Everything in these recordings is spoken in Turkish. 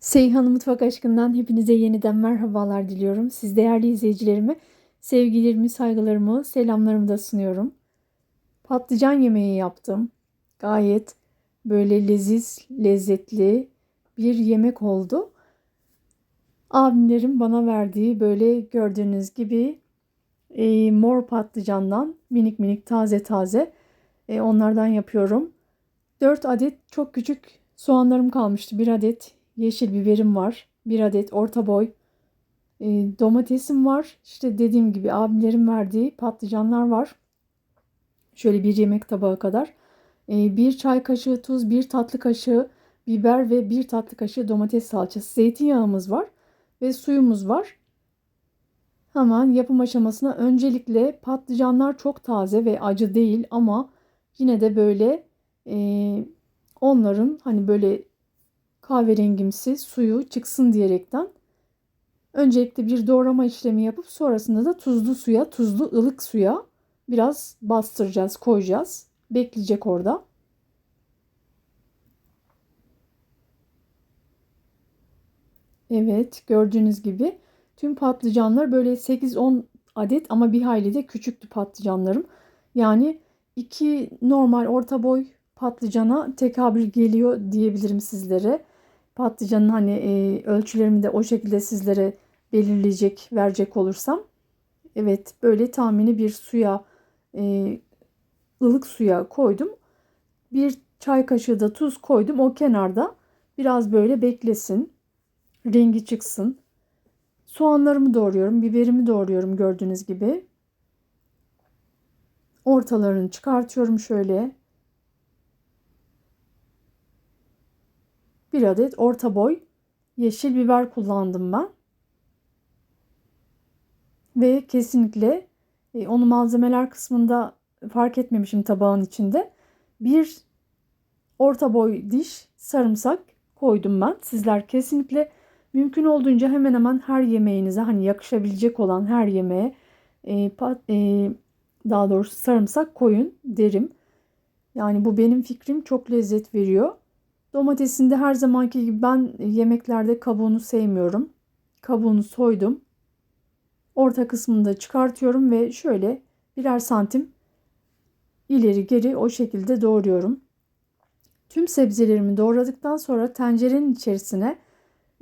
Seyhan Mutfak Aşkı'ndan hepinize yeniden merhabalar diliyorum. Siz değerli izleyicilerime sevgilerimi, saygılarımı, selamlarımı da sunuyorum. Patlıcan yemeği yaptım. Gayet böyle leziz, lezzetli bir yemek oldu. Abimlerin bana verdiği böyle gördüğünüz gibi e, mor patlıcandan minik minik taze taze e, onlardan yapıyorum. 4 adet çok küçük soğanlarım kalmıştı. 1 adet yeşil biberim var. Bir adet orta boy e, domatesim var. İşte dediğim gibi abilerin verdiği patlıcanlar var. Şöyle bir yemek tabağı kadar. E, bir çay kaşığı tuz, bir tatlı kaşığı biber ve bir tatlı kaşığı domates salçası. Zeytinyağımız var ve suyumuz var. Hemen yapım aşamasına öncelikle patlıcanlar çok taze ve acı değil ama yine de böyle e, onların hani böyle kahverengimsi suyu çıksın diyerekten öncelikle bir doğrama işlemi yapıp sonrasında da tuzlu suya, tuzlu ılık suya biraz bastıracağız, koyacağız. Bekleyecek orada. Evet, gördüğünüz gibi tüm patlıcanlar böyle 8-10 adet ama bir hayli de küçüktü patlıcanlarım. Yani iki normal orta boy patlıcana tekabül geliyor diyebilirim sizlere patlıcanın hani e, ölçülerimi de o şekilde sizlere belirleyecek, verecek olursam. Evet böyle tahmini bir suya, e, ılık suya koydum. Bir çay kaşığı da tuz koydum. O kenarda biraz böyle beklesin. Rengi çıksın. Soğanlarımı doğruyorum. Biberimi doğruyorum gördüğünüz gibi. Ortalarını çıkartıyorum şöyle. Bir adet orta boy yeşil biber kullandım ben. Ve kesinlikle e, onu malzemeler kısmında fark etmemişim tabağın içinde. Bir orta boy diş sarımsak koydum ben. Sizler kesinlikle mümkün olduğunca hemen hemen her yemeğinize hani yakışabilecek olan her yemeğe e, pat, e, daha doğrusu sarımsak koyun derim. Yani bu benim fikrim çok lezzet veriyor. Domatesinde her zamanki gibi ben yemeklerde kabuğunu sevmiyorum. Kabuğunu soydum. Orta kısmını da çıkartıyorum ve şöyle birer santim ileri geri o şekilde doğruyorum. Tüm sebzelerimi doğradıktan sonra tencerenin içerisine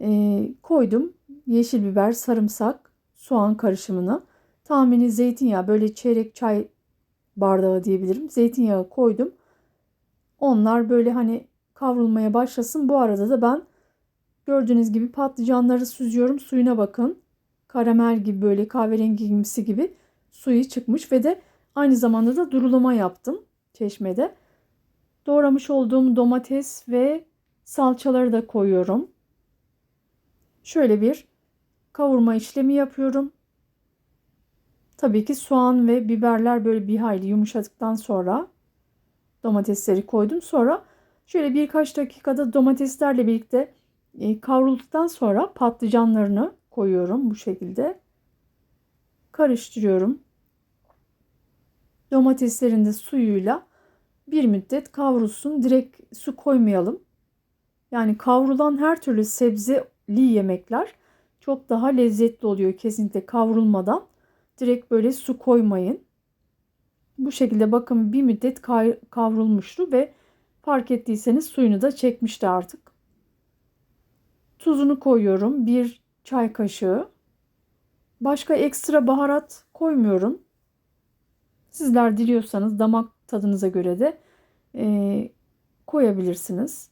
e, koydum. Yeşil biber, sarımsak, soğan karışımını. Tahmini zeytinyağı böyle çeyrek çay bardağı diyebilirim. Zeytinyağı koydum. Onlar böyle hani kavrulmaya başlasın. Bu arada da ben gördüğünüz gibi patlıcanları süzüyorum. Suyuna bakın. Karamel gibi böyle kahverengi gibisi gibi suyu çıkmış ve de aynı zamanda da durulama yaptım çeşmede. Doğramış olduğum domates ve salçaları da koyuyorum. Şöyle bir kavurma işlemi yapıyorum. Tabii ki soğan ve biberler böyle bir hayli yumuşadıktan sonra domatesleri koydum. Sonra Şöyle birkaç dakikada domateslerle birlikte e, kavrulduktan sonra patlıcanlarını koyuyorum bu şekilde. Karıştırıyorum. Domateslerin de suyuyla bir müddet kavrulsun. Direkt su koymayalım. Yani kavrulan her türlü sebzeli yemekler çok daha lezzetli oluyor kesinlikle kavrulmadan. Direkt böyle su koymayın. Bu şekilde bakın bir müddet kavrulmuştu ve Fark ettiyseniz suyunu da çekmişti artık. Tuzunu koyuyorum. Bir çay kaşığı. Başka ekstra baharat koymuyorum. Sizler diliyorsanız damak tadınıza göre de e, koyabilirsiniz.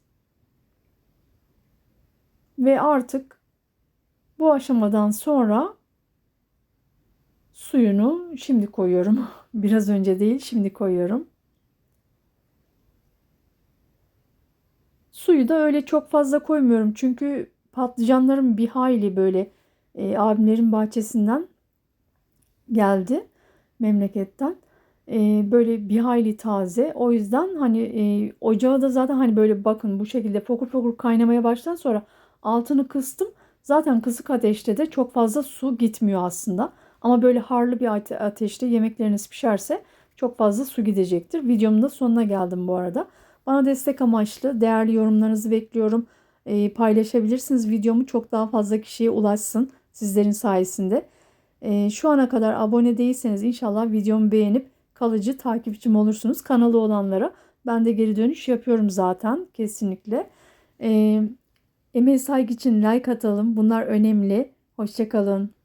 Ve artık bu aşamadan sonra suyunu şimdi koyuyorum. Biraz önce değil şimdi koyuyorum. Suyu da öyle çok fazla koymuyorum. Çünkü patlıcanlarım bir hayli böyle e, abimlerin bahçesinden geldi memleketten. E, böyle bir hayli taze. O yüzden hani e, ocağı da zaten hani böyle bakın bu şekilde fokur fokur kaynamaya baştan sonra altını kıstım. Zaten kısık ateşte de çok fazla su gitmiyor aslında. Ama böyle harlı bir ateşte yemekleriniz pişerse çok fazla su gidecektir. Videomun da sonuna geldim bu arada. Bana destek amaçlı değerli yorumlarınızı bekliyorum. e, paylaşabilirsiniz. Videomu çok daha fazla kişiye ulaşsın sizlerin sayesinde. E, şu ana kadar abone değilseniz inşallah videomu beğenip kalıcı takipçim olursunuz. Kanalı olanlara ben de geri dönüş yapıyorum zaten kesinlikle. E, emeğe saygı için like atalım. Bunlar önemli. Hoşçakalın.